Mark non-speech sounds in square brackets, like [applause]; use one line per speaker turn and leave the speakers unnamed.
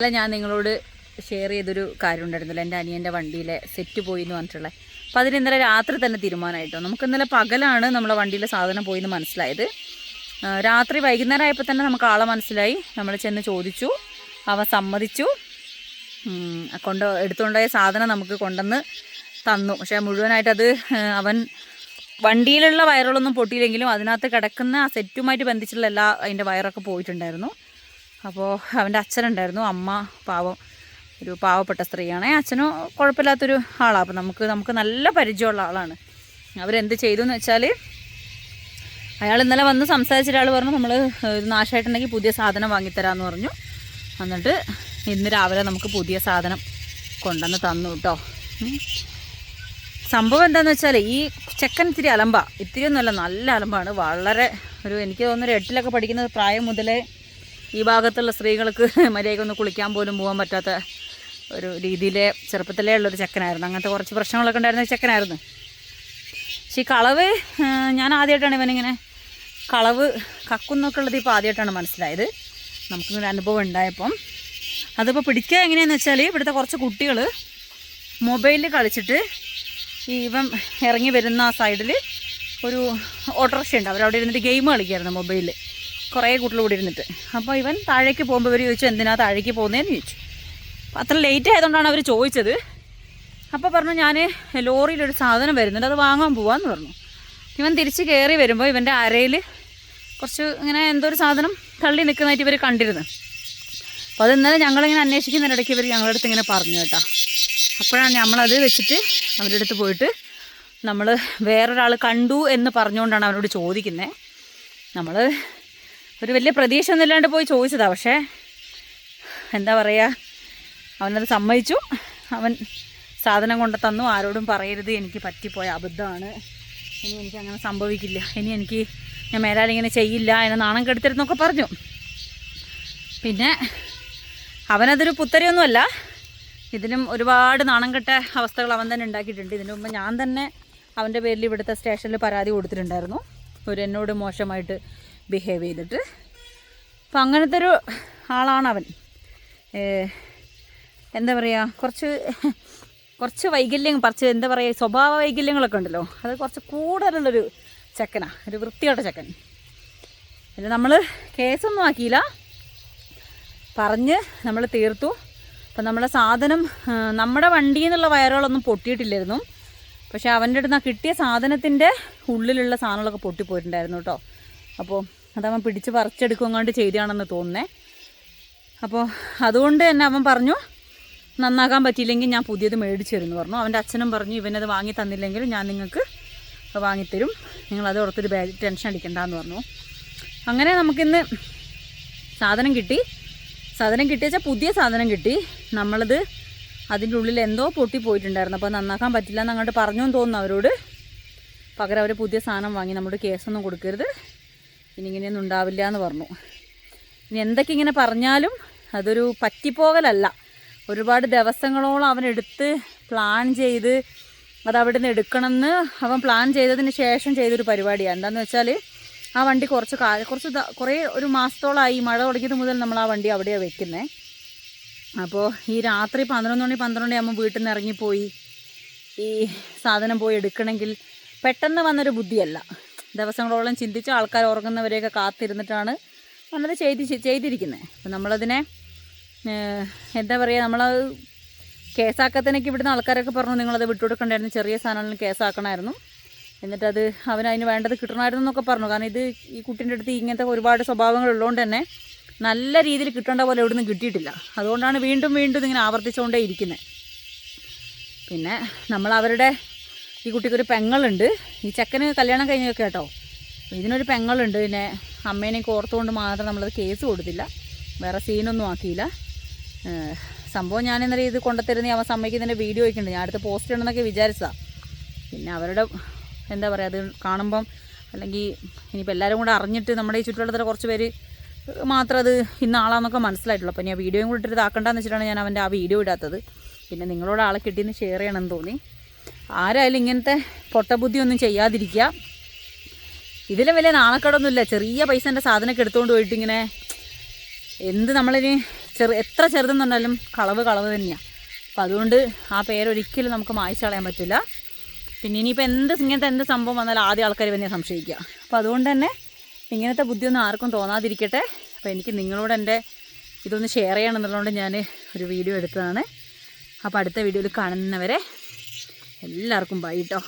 അല്ല ഞാൻ നിങ്ങളോട് ഷെയർ ചെയ്തൊരു കാര്യം ഉണ്ടായിരുന്നല്ലോ എന്റെ അനിയന്റെ വണ്ടിയിലെ സെറ്റ് പോയി എന്ന് പറഞ്ഞിട്ടുള്ളത് അപ്പോൾ അതിന് ഇന്നലെ രാത്രി തന്നെ തീരുമാനമായിട്ടോ? നമുക്ക് ഇന്നലെ പകലാണ് നമ്മളെ വണ്ടിയിലെ സാധനം പോയി എന്ന് മനസ്സിലായത് രാത്രി വൈകുന്നേരം ആയപ്പോൾ തന്നെ നമുക്ക് ആളെ മനസ്സിലായി. നമ്മൾ ചെന്ന് ചോദിച്ചു അവ സമ്മതിച്ചു. കൊണ്ട് എടുത്തുകൊണ്ടായ സാധനം നമുക്ക് കൊണ്ടുവന്ന് തന്നു. പക്ഷേ മുഴുവനായിട്ട് അത് അവൻ വണ്ടിയിലുള്ള വയറുകളൊന്നും പൊട്ടിയില്ലെങ്കിലും അതിനകത്ത് കിടക്കുന്ന ആ സെറ്റുമായിട്ട് ബന്ധിച്ചുള്ള എല്ലാ അതിന്റെ വയറൊക്കെ പോയിട്ടുണ്ടായിരുന്നു. അപ്പോൾ അവന്റെ അച്ഛനുണ്ടായിരുന്നു. അമ്മ പാവം ഒരു പാവപ്പെട്ട സ്ത്രീയാണ്. അച്ഛനോ കുഴപ്പമില്ലാത്തൊരു ആളാണ് അപ്പോൾ നമുക്ക് നമുക്ക് നല്ല പരിചയമുള്ള ആളാണ്. അവരെന്ത് ചെയ്തു എന്ന് വെച്ചാൽ അയാൾ ഇന്നലെ വന്ന് സംസാരിച്ച ഒരാൾ പറഞ്ഞു നമ്മൾ നാശമായിട്ടുണ്ടെങ്കിൽ പുതിയ സാധനം വാങ്ങിത്തരാമെന്ന് പറഞ്ഞു. എന്നിട്ട് ഇന്ന് രാവിലെ നമുക്ക് പുതിയ സാധനം കൊണ്ടുവന്ന് തന്നു കേട്ടോ സംഭവം എന്താണെന്ന് വെച്ചാൽ ഈ ചെക്കൻ ഇത്തിരി അലമ്പ. ഇത്തിരി ഒന്നുമല്ല നല്ല അലമ്പാണ്. വളരെ ഒരു എനിക്ക് തോന്നുന്നൊരു എട്ടിലൊക്കെ പഠിക്കുന്ന പ്രായം മുതലേ ഈ ഭാഗത്തുള്ള സ്ത്രീകൾക്ക് [laughs] മര്യാദയ്ക്ക് ഒന്ന് കുളിക്കാൻ പോലും പോകാൻ പറ്റാത്ത ഒരു രീതിയിലെ ചെറുപ്പത്തിലേ ഉള്ളൊരു ചെക്കനായിരുന്നു. അങ്ങനത്തെ കുറച്ച് പ്രശ്നങ്ങളൊക്കെ ഉണ്ടായിരുന്ന ചെക്കനായിരുന്നു. പക്ഷേ ഈ കളവ് ഞാൻ ആദ്യമായിട്ടാണ് ഇവനിങ്ങനെ കളവ് കക്കുന്നൊക്കെ ഉള്ളത് ഇപ്പോൾ ആദ്യമായിട്ടാണ് മനസ്സിലായത്. നമുക്കിങ്ങനെ അനുഭവം ഉണ്ടായപ്പം. അതിപ്പോൾ പിടിക്കുക എങ്ങനെയാണെന്ന് വെച്ചാൽ ഇവിടുത്തെ കുറച്ച് കുട്ടികൾ മൊബൈലിൽ കളിച്ചിട്ട് ഈ ഇവൻ ഇറങ്ങി വരുന്ന ആ സൈഡിൽ ഒരു ഓട്ടോറിക്ഷ ഉണ്ട്. അവരവിടെ ഇരുന്നിട്ട് ഗെയിം കളിക്കായിരുന്നു മൊബൈലിൽ കുറേ കൂട്ടിൽ കൂടി ഇരുന്നിട്ട് അപ്പോൾ ഇവൻ താഴേക്ക് പോകുമ്പോൾ ഇവർ ചോദിച്ചു എന്തിനാ താഴേക്ക് പോകുന്നതെന്ന് ചോദിച്ചു. അപ്പോൾ അത്ര ലേറ്റ് ആയതുകൊണ്ടാണ് അവർ ചോദിച്ചത്. അപ്പോൾ പറഞ്ഞു ഞാൻ ലോറിയിലൊരു സാധനം വരുന്നുണ്ട് അത് വാങ്ങാൻ പോവാന്ന് പറഞ്ഞു. ഇവൻ തിരിച്ച് കയറി വരുമ്പോൾ ഇവന്റെ അരയിൽ കുറച്ച് ഇങ്ങനെ എന്തോ ഒരു സാധനം തള്ളി നിൽക്കുന്നതായിട്ട് ഇവർ കണ്ടിരുന്നു. അപ്പോൾ അത് ഇന്നലെ ഞങ്ങളിങ്ങനെ അന്വേഷിക്കുന്നതിനിടയ്ക്ക് ഇവർ ഞങ്ങളുടെ അടുത്ത് ഇങ്ങനെ പറഞ്ഞു കേട്ടോ. അപ്പോഴാണ് നമ്മളത് വെച്ചിട്ട് അവരുടെ അടുത്ത് പോയിട്ട് നമ്മൾ വേറൊരാൾ കണ്ടു എന്ന് പറഞ്ഞുകൊണ്ടാണ് അവനോട് ചോദിക്കുന്നത് നമ്മൾ ഒരു വലിയ പ്രതീക്ഷ ഒന്നും ഇല്ലാണ്ട് പോയി ചോദിച്ചതാണ് പക്ഷേ എന്താ പറയുക അവനത് സമ്മതിച്ചു. അവൻ സാധനം കൊണ്ട് തന്നു ആരോടും പറയരുത് എനിക്ക് പറ്റിപ്പോയ അബദ്ധമാണ്. ഇനി എനിക്ക് അങ്ങനെ സംഭവിക്കില്ല. ഇനി എനിക്ക് ഞാൻ മേലാലിങ്ങനെ ചെയ്യില്ല എന്നെ നാണം കെടുത്തരുന്നൊക്കെ പറഞ്ഞു. പിന്നെ അവനതൊരു പുത്തരിയൊന്നുമല്ല. ഇതിനും ഒരുപാട് നാണം കെട്ട അവസ്ഥകൾ അവൻ തന്നെ ഉണ്ടാക്കിയിട്ടുണ്ട്. ഇതിനു മുമ്പ് ഞാൻ തന്നെ അവന്റെ പേരിൽ ഇവിടുത്തെ സ്റ്റേഷനിൽ പരാതി കൊടുത്തിട്ടുണ്ടായിരുന്നു. ഒരു എന്നോട് മോശമായിട്ട് ബിഹേവ് ചെയ്തിട്ട്. അപ്പം അങ്ങനത്തെ ഒരു ആളാണ് അവൻ എന്താ പറയുക കുറച്ച് കുറച്ച് വൈകല്യം കുറച്ച് എന്താ പറയുക സ്വഭാവ വൈകല്യങ്ങളൊക്കെ ഉണ്ടല്ലോ അത് കുറച്ച് കൂടുതലുള്ളൊരു ചെക്കനാണ് ഒരു വൃത്തിയോട്ട ചെക്കൻ. പിന്നെ നമ്മൾ കേസൊന്നും ആക്കിയില്ല. പറഞ്ഞ് നമ്മൾ തീർത്തു. അപ്പം നമ്മളെ സാധനം നമ്മുടെ വണ്ടിയിൽ നിന്നുള്ള വയറുകളൊന്നും പൊട്ടിയിട്ടില്ലായിരുന്നു. പക്ഷേ അവന്റെ അടുത്ത് നിന്ന് കിട്ടിയ സാധനത്തിന്റെ ഉള്ളിലുള്ള സാധനങ്ങളൊക്കെ പൊട്ടിപ്പോയിട്ടുണ്ടായിരുന്നു കേട്ടോ. അപ്പോൾ അതവൻ പിടിച്ച് പറിച്ചെടുക്കുകൊണ്ട് ചെയ്തതാണെന്ന് തോന്നുന്നേ. അപ്പോൾ അതുകൊണ്ട് തന്നെ അവൻ പറഞ്ഞു നന്നാക്കാൻ പറ്റിയില്ലെങ്കിൽ ഞാൻ പുതിയത് മേടിച്ചു തരുമെന്ന് പറഞ്ഞു. അവന്റെ അച്ഛനും പറഞ്ഞു ഇവനത് വാങ്ങി തന്നില്ലെങ്കിൽ ഞാൻ നിങ്ങൾക്ക് വാങ്ങിത്തരും. നിങ്ങളത് ഓർത്തൊരു ബാ ടെൻഷൻ അടിക്കണ്ടെന്ന് പറഞ്ഞു. അങ്ങനെ നമുക്കിന്ന് സാധനം കിട്ടി. സാധനം കിട്ടിയച്ചാൽ പുതിയ സാധനം കിട്ടി. നമ്മളത് അതിന്റെ ഉള്ളിൽ എന്തോ പൊട്ടി പോയിട്ടുണ്ടായിരുന്നു. അപ്പോൾ നന്നാക്കാൻ പറ്റില്ല എന്ന് അങ്ങോട്ട് പറഞ്ഞു തോന്നുന്നു അവരോട്. പകരം അവർ പുതിയ സാധനം വാങ്ങി നമ്മുടെ കേസൊന്നും കൊടുക്കരുത്. ഇനി ഇങ്ങനെയൊന്നും ഉണ്ടാവില്ല എന്ന് പറഞ്ഞു. ഇനി എന്തൊക്കെ ഇങ്ങനെ പറഞ്ഞാലും അതൊരു പറ്റിപ്പോകലല്ല. ഒരുപാട് ദിവസങ്ങളോളം അവൻ എടുത്ത് പ്ലാൻ ചെയ്ത് അത് അവിടെ നിന്ന് എടുക്കണമെന്ന് അവൻ പ്ലാൻ ചെയ്തതിന് ശേഷം ചെയ്തൊരു പരിപാടിയാണ്. എന്താണെന്ന് വെച്ചാൽ ആ വണ്ടി കുറച്ച് കാ കുറച്ച് കുറേ ഒരു മാസത്തോളമായി മഴ തുടങ്ങിയത് മുതൽ നമ്മൾ ആ വണ്ടി അവിടെയാണ് വെക്കുന്നത് അപ്പോൾ ഈ രാത്രി പന്ത്രണ്ട് മണി പന്ത്രണ്ട് വീട്ടിൽ നിന്ന് ഇറങ്ങിപ്പോയി ഈ സാധനം പോയി എടുക്കണമെങ്കിൽ പെട്ടെന്ന് വന്നൊരു ബുദ്ധിയല്ല. ദിവസങ്ങളോളം ചിന്തിച്ച് ആൾക്കാർ ഉറങ്ങുന്നവരെയൊക്കെ കാത്തിരുന്നിട്ടാണ് നമ്മളത് ചെയ്തി ചെയ്തിരിക്കുന്നത് അപ്പം നമ്മളതിനെ എന്താ പറയുക നമ്മൾ കേസാക്കത്തിനൊക്കെ ഇവിടുന്ന് ആൾക്കാരൊക്കെ പറഞ്ഞു നിങ്ങളത് വിട്ടുകൊടുക്കണ്ടായിരുന്നു ചെറിയ സാധനങ്ങളിൽ കേസാക്കണമായിരുന്നു. എന്നിട്ടത് അവനതിന് വേണ്ടത് കിട്ടണമായിരുന്നു എന്നൊക്കെ പറഞ്ഞു. കാരണം ഇത് ഈ കുട്ടീന്റെ അടുത്ത് ഇങ്ങനത്തെ ഒരുപാട് സ്വഭാവങ്ങൾ ഉള്ളതുകൊണ്ട് തന്നെ നല്ല രീതിയിൽ കിട്ടേണ്ട പോലെ ഇവിടുന്ന് കിട്ടിയിട്ടില്ല. അതുകൊണ്ടാണ് വീണ്ടും വീണ്ടും ഇങ്ങനെ ആവർത്തിച്ചുകൊണ്ടേ ഇരിക്കുന്നത് പിന്നെ നമ്മൾ അവരുടെ ഈ കുട്ടിക്കൊരു പെങ്ങളുണ്ട്. ഈ ചെക്കന് കല്യാണം കഴിഞ്ഞൊക്കെ കേട്ടോ. ഇതിനൊരു പെങ്ങളുണ്ട്. പിന്നെ അമ്മേനെ കോർത്തുകൊണ്ട് മാത്രം നമ്മളത് കേസ് കൊടുത്തില്ല. വേറെ സീനൊന്നും ആക്കിയില്ല. സംഭവം ഞാൻ ഇന്നലെ ഇത് കൊണ്ടുത്തരുന്ന അവൻ സമ്മതിക്കുന്നതിന്റെ വീഡിയോ ഒക്കെ ഉണ്ട് ഞാൻ അടുത്ത് പോസ്റ്റ് ചെയ്യണമെന്നൊക്കെ വിചാരിച്ചതാണ് പിന്നെ അവരുടെ എന്താ പറയുക അത് കാണുമ്പം അല്ലെങ്കിൽ ഇനിയിപ്പോൾ എല്ലാവരും കൂടെ അറിഞ്ഞിട്ട് നമ്മുടെ ഈ ചുറ്റുവട്ടത്തിലെ കുറച്ച് പേര് മാത്രം അത് ഇന്ന ആളാന്നൊക്കെ മനസ്സിലായിട്ടുള്ളൂ. അപ്പോൾ ഞാൻ വീഡിയോയും കൂടി ഇട്ടിട്ട് ഇതാക്കണ്ടെന്ന് വെച്ചിട്ടാണ് ഞാൻ അവന്റെ ആ വീഡിയോ ഇടാത്തത്. പിന്നെ നിങ്ങളോട് ആളെ കിട്ടിയെന്ന് ഷെയർ ചെയ്യണമെന്ന് തോന്നി. ആരായാലും ഇങ്ങനത്തെ പൊട്ടബുദ്ധിയൊന്നും ചെയ്യാതിരിക്കുക. ഇതിലും വലിയ നാണക്കേടൊന്നുമില്ല. ചെറിയ പൈസേന്റെ സാധനമൊക്കെ എടുത്തുകൊണ്ട് പോയിട്ട് ഇങ്ങനെ എന്ത് നമ്മളിനി ചെറു എത്ര ചെറുതെന്ന് പറഞ്ഞാലും കളവ് കളവ് തന്നെയാണ് അപ്പം അതുകൊണ്ട് ആ പേരൊരിക്കലും നമുക്ക് മായ്ച്ചു കളയാൻ പറ്റില്ല പിന്നെ ഇനിയിപ്പോൾ എന്ത് ഇങ്ങനത്തെ എന്ത് സംഭവം വന്നാലും ആദ്യം ആൾക്കാർ തന്നെ സംശയിക്കുക. അപ്പോൾ അതുകൊണ്ട് തന്നെ ഇങ്ങനത്തെ ബുദ്ധിയൊന്നും ആർക്കും തോന്നാതിരിക്കട്ടെ. അപ്പോൾ എനിക്ക് നിങ്ങളോട് എന്റെ ഇതൊന്ന് ഷെയർ ചെയ്യണം എന്നുള്ളതുകൊണ്ട് ഞാൻ ഒരു വീഡിയോ എടുത്തതാണ്. അപ്പോൾ അടുത്ത വീഡിയോയിൽ കാണുന്നവരെ എല്ലാവർക്കും ബൈ കേട്ടോ